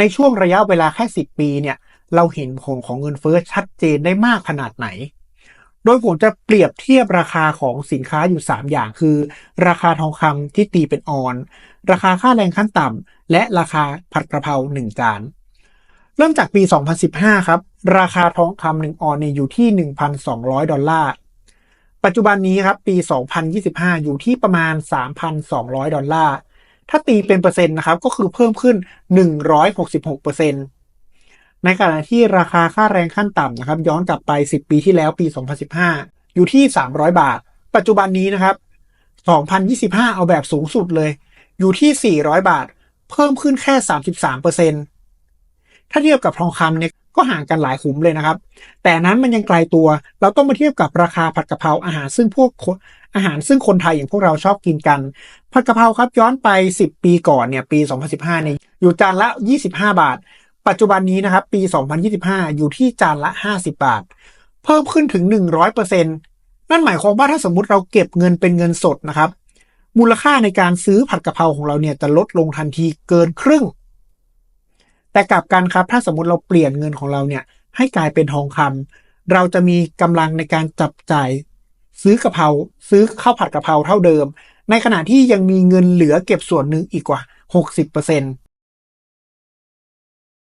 ในช่วงระยะเวลาแค่ 10 ปีเนี่ย เราเห็นผลของเงินเฟ้อชัดเจนได้มากขนาดไหน โดยผมจะเปรียบเทียบราคาของสินค้าอยู่ 3 อย่างคือ ราคาทองคำที่ตีเป็นออน ราคาค่าแรงขั้นต่ำและราคาผัดกระเพรา1จานเริ่มจากปี 2015 ครับ ราคาทองคำหนึ่งออนเนี่ยอยู่ที่ 1,200 ดอลลาร์ปัจจุบันนี้ครับปี 2025 อยู่ที่ประมาณ 3,200 ดอลลาร์ ถ้าตีเป็นเปอร์เซ็นต์นะครับ ก็คือเพิ่มขึ้น 166เปอร์เซ็นตในขณะที่ราคาค่าแรงขั้นต่ำนะครับ ย้อนกลับไป 10 ปีที่แล้วปี 2015 อยู่ที่ 300 บาท ปัจจุบันนี้นะครับ 2025 เอาแบบสูงสุดเลย อยู่ที่ 400 บาท เพิ่มขึ้นแค่ 33เปอร์เซ็นต์ถ้าเทียบกับทองคำเนี่ย ก็ห่างกันหลายขุมเลยนะครับ แต่นั้นมันยังไกลตัว เราต้องมาเทียบกับราคาผัดกะเพราอาหารซึ่งพวกอาหารซึ่งคนไทยอย่างพวกเราชอบกินกัน ผัดกะเพราครับย้อนไป 10 ปีก่อนเนี่ยปี 2015เนี่ยอยู่จานละ 25 บาท ปัจจุบันนี้นะครับปี 2025 อยู่ที่จานละ 50 บาท เพิ่มขึ้นถึง 100%นั่นหมายความว่าถ้าสมมุติเราเก็บเงินเป็นเงินสดนะครับมูลค่าในการซื้อผัดกะเพราของเราเนี่ยจะลดลงทันทีเกินครึ่ง แต่กลับกันครับถ้าสมมติเราเปลี่ยนเงินของเราเนี่ยให้กลายเป็นทองคำเราจะมีกำลังในการจับจ่าย ซื้อกะเพราซื้อข้าวผัดกะเพราเท่าเดิม ในขณะที่ยังมีเงินเหลือเก็บส่วนหนึ่งอีกกว่า 60%เ